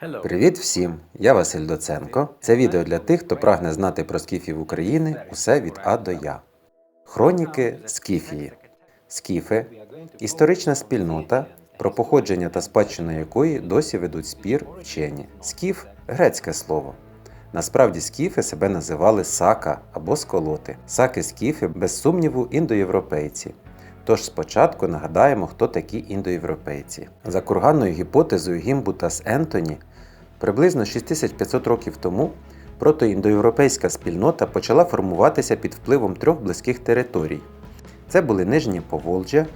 Привіт всім! Я Василь Доценко. Це відео для тих, хто прагне знати про скіфів України усе від А до Я. Хроніки Скіфії. Скіфи історична спільнота, про походження та спадщину якої досі ведуть спір вчені. Скіф грецьке слово. Насправді скіфи себе називали сака або сколоти. Саки скіфи, без сумніву, індоєвропейці. Тож спочатку нагадаємо, хто такі індоєвропейці. За курганною гіпотезою Гімбутас Ентоні, приблизно 6500 років тому протоіндоєвропейська спільнота почала формуватися під впливом трьох близьких територій. Це були Нижнє Поволжя,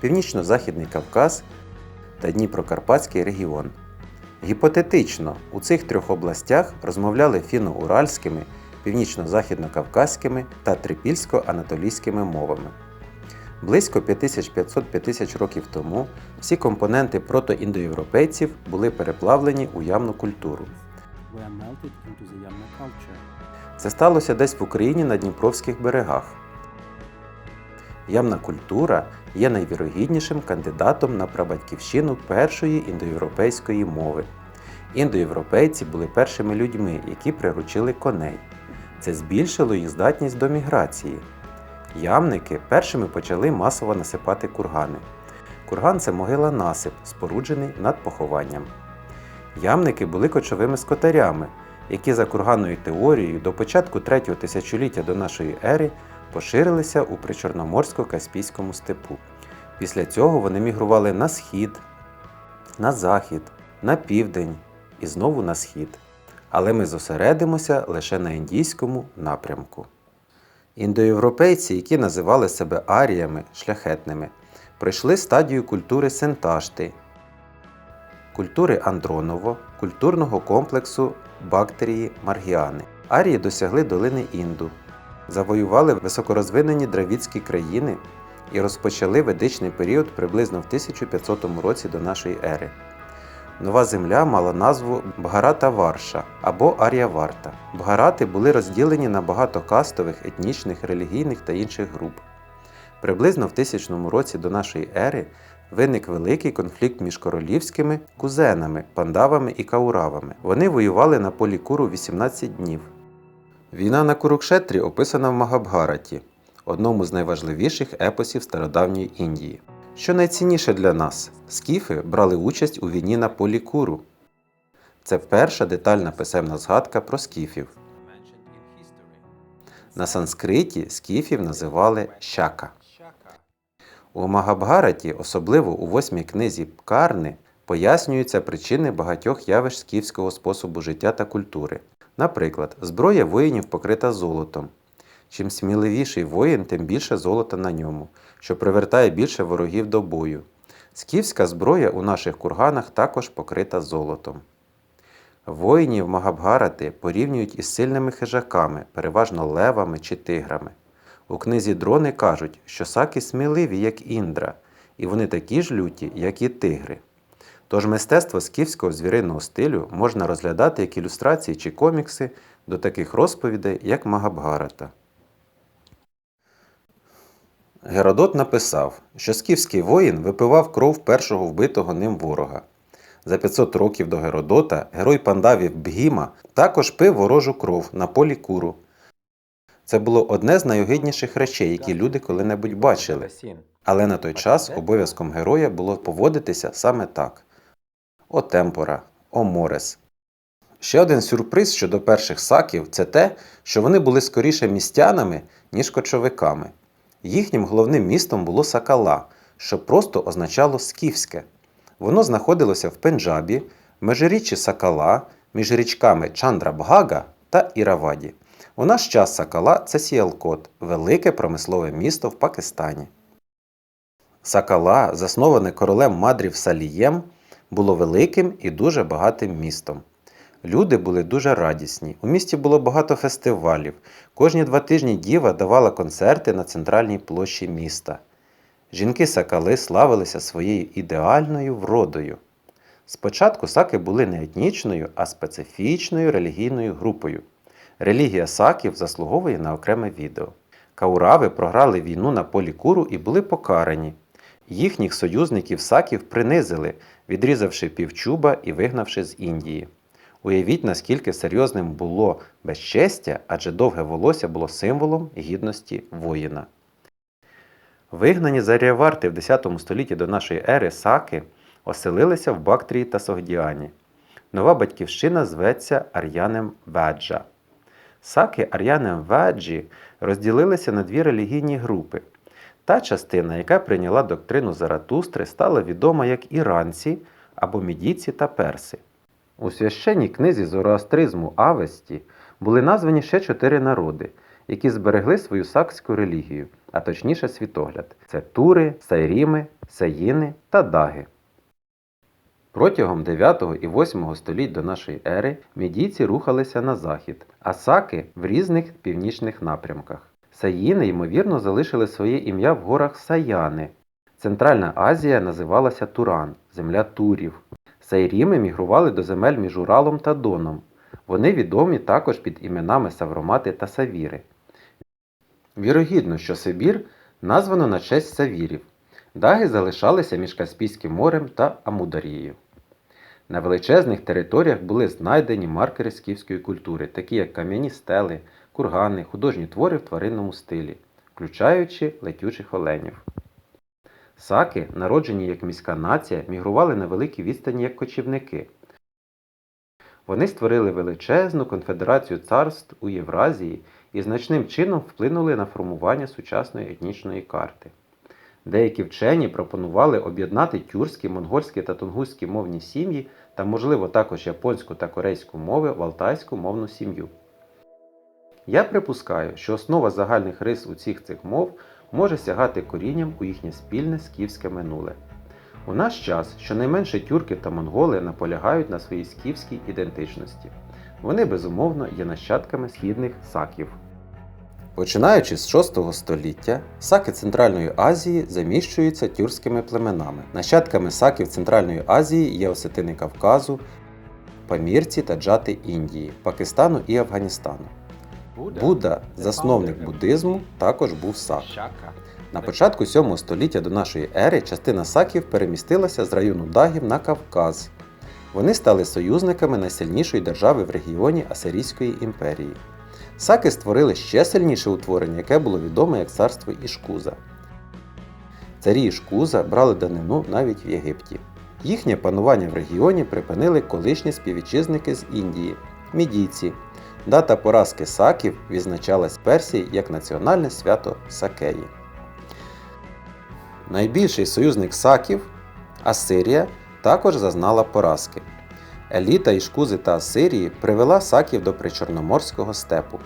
Північно-Західний Кавказ та Дніпрокарпатський регіон. Гіпотетично, у цих трьох областях розмовляли фіно-уральськими, північно-західно-кавказькими та трипільсько-анатолійськими мовами. Близько 5500-5000 років тому всі компоненти протоіндоєвропейців були переплавлені у ямну культуру. Це сталося десь в Україні на Дніпровських берегах. Ямна культура є найвірогіднішим кандидатом на прабатьківщину першої індоєвропейської мови. Індоєвропейці були першими людьми, які приручили коней. Це збільшило їх здатність до міграції. Ямники першими почали масово насипати кургани. Курган це могила насип, споруджений над похованням. Ямники були кочовими скотарями, які за курганною теорією до початку третього тисячоліття до нашої ери поширилися у причорноморсько-каспійському степу. Після цього вони мігрували на схід, на захід, на південь і знову на схід. Але ми зосередимося лише на індійському напрямку. Індоєвропейці, які називали себе аріями шляхетними, пройшли стадію культури Сенташти, культури Андроново, культурного комплексу бактерії Маргіани. Арії досягли долини Інду, завоювали високорозвинені дравідські країни і розпочали ведичний період приблизно в 1500 році до нашої ери. Нова земля мала назву Бгарата Варша або Ар'яварта. Бгарати були розділені на багато кастових, етнічних, релігійних та інших груп. Приблизно в 1000 році до нашої ери виник великий конфлікт між королівськими кузенами, пандавами і кауравами. Вони воювали на полі Куру 18 днів. Війна на Курукшетрі описана в Магабгараті, одному з найважливіших епосів стародавньої Індії. Що найцінніше для нас, скіфи брали участь у війні на полі Куру. Це перша детальна писемна згадка про скіфів. На санскриті скіфів називали щака. У Магабгараті, особливо у восьмій книзі Карни, пояснюються причини багатьох явищ скіфського способу життя та культури. Наприклад, зброя воїнів покрита золотом. Чим сміливіший воїн, тим більше золота на ньому, що привертає більше ворогів до бою. Скіфська зброя у наших курганах також покрита золотом. Воїнів Магабгарати порівнюють із сильними хижаками, переважно левами чи тиграми. У книзі дрони кажуть, що саки сміливі, як індра, і вони такі ж люті, як і тигри. Тож мистецтво скіфського звіриного стилю можна розглядати як ілюстрації чи комікси до таких розповідей, як Магабгарата. Геродот написав, що скіфський воїн випивав кров першого вбитого ним ворога. За 500 років до Геродота герой пандавів Бгіма також пив ворожу кров на полі куру. Це було одне з найогидніших речей, які люди коли-небудь бачили. Але на той час обов'язком героя було поводитися саме так: О темпора, о морес. Ще один сюрприз щодо перших саків це те, що вони були скоріше містянами, ніж кочовиками. Їхнім головним містом було Сакала, що просто означало скіфське. Воно знаходилося в Пенджабі, межиріччі Сакала, між річками Чандрабгага та Іраваді. У наш час Сакала це Сіалкот, велике промислове місто в Пакистані. Сакала, засноване королем мадрів Салієм, було великим і дуже багатим містом. Люди були дуже радісні. У місті було багато фестивалів. Кожні два тижні діва давала концерти на центральній площі міста. Жінки сакали славилися своєю ідеальною вродою. Спочатку саки були не етнічною, а специфічною релігійною групою. Релігія саків заслуговує на окреме відео. Каурави програли війну на полі куру і були покарані. Їхніх союзників саків принизили, відрізавши півчуба і вигнавши з Індії. Уявіть, наскільки серйозним було безчестя, адже довге волосся було символом гідності воїна. Вигнані з Аріаварти в 10 столітті до нашої ери саки оселилися в Бактрії та Согдіані. Нова батьківщина зветься Ар'янем Веджа. Саки Ар'янем Веджі розділилися на дві релігійні групи. Та частина, яка прийняла доктрину Заратустри, стала відома як іранці або мідійці та перси. У священній книзі зороастризму Авесті були названі ще чотири народи, які зберегли свою сакську релігію, а точніше світогляд: це Тури, Сайріми, Саїни та Даги. Протягом 9 і 8 століть до нашої ери мідійці рухалися на захід, а саки в різних північних напрямках. Саїни, ймовірно, залишили своє ім'я в горах Саяни. Центральна Азія називалася Туран, земля турів. Сайріми мігрували до земель між Уралом та Доном. Вони відомі також під іменами Савромати та Савіри. Вірогідно, що Сибір названо на честь Савірів. Даги залишалися між Каспійським морем та Амударією. На величезних територіях були знайдені маркери скіфської культури, такі як кам'яні стели, кургани, художні твори в тваринному стилі, включаючи летючих оленів. Саки, народжені як міська нація, мігрували на великій відстані як кочівники. Вони створили величезну конфедерацію царств у Євразії і значним чином вплинули на формування сучасної етнічної карти. Деякі вчені пропонували об'єднати тюркські, монгольські та тунгуські мовні сім'ї та, можливо, також японську та корейську мови в алтайську мовну сім'ю. Я припускаю, що основа загальних рис у цих цих мов може сягати корінням у їхнє спільне скіфське минуле. У наш час щонайменше тюрки та монголи наполягають на своїй скіфській ідентичності. Вони безумовно є нащадками східних саків. Починаючи з 6 століття, саки Центральної Азії заміщуються тюркськими племенами. Нащадками саків Центральної Азії є осетини Кавказу, памірці та джати Індії, Пакистану і Афганістану. Будда, засновник буддизму, також був сак. На початку 7 століття до нашої ери частина саків перемістилася з району Дагів на Кавказ. Вони стали союзниками найсильнішої держави в регіоні Асирійської імперії. Саки створили ще сильніше утворення, яке було відоме як царство Ішкуза. Царі Ішкуза брали данину навіть в Єгипті. Їхнє панування в регіоні припинили колишні співвітчизники з Індії мідійці. Дата поразки саків відзначалась Персії як національне свято Сакеї. Найбільший союзник саків Асирія також зазнала поразки. Еліта Ішкузи та Асирії привела саків до причорноморського степу.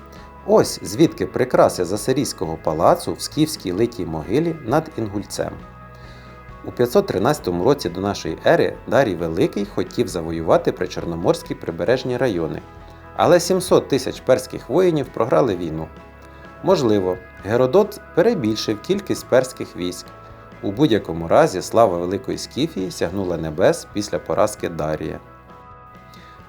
Ось звідки прикраси з Асирійського палацу в скіфській литій могилі над Інгульцем. У 513 році до нашої ери Дарій Великий хотів завоювати причорноморські прибережні райони, але 700 тисяч перських воїнів програли війну. Можливо, Геродот перебільшив кількість перських військ. У будь-якому разі слава Великої Скіфії сягнула небес після поразки Дарія.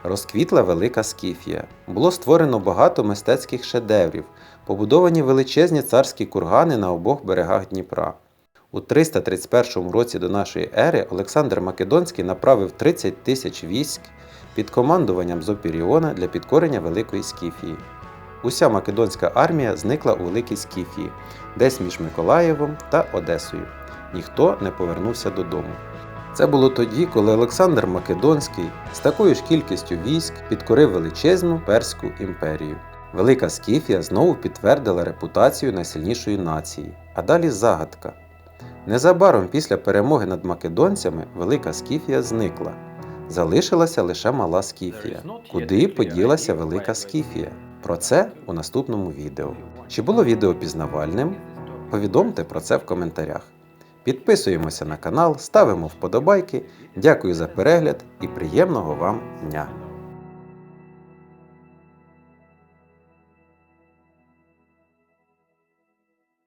Розквітла Велика Скіфія. Було створено багато мистецьких шедеврів, побудовані величезні царські кургани на обох берегах Дніпра. У 331 році до нашої ери Олександр Македонський направив 30 тисяч військ під командуванням Зопіріона для підкорення Великої Скіфії. Уся македонська армія зникла у Великій Скіфії, десь між Миколаєвом та Одесою. Ніхто не повернувся додому. Це було тоді, коли Олександр Македонський з такою ж кількістю військ підкорив величезну Перську імперію. Велика Скіфія знову підтвердила репутацію найсильнішої нації, а далі загадка. Незабаром після перемоги над македонцями Велика Скіфія зникла. Залишилася лише мала Скіфія. Куди поділася Велика Скіфія? Про це у наступному відео. Чи було відео пізнавальним? Повідомте про це в коментарях. Підписуємося на канал, ставимо вподобайки. Дякую за перегляд і приємного вам дня!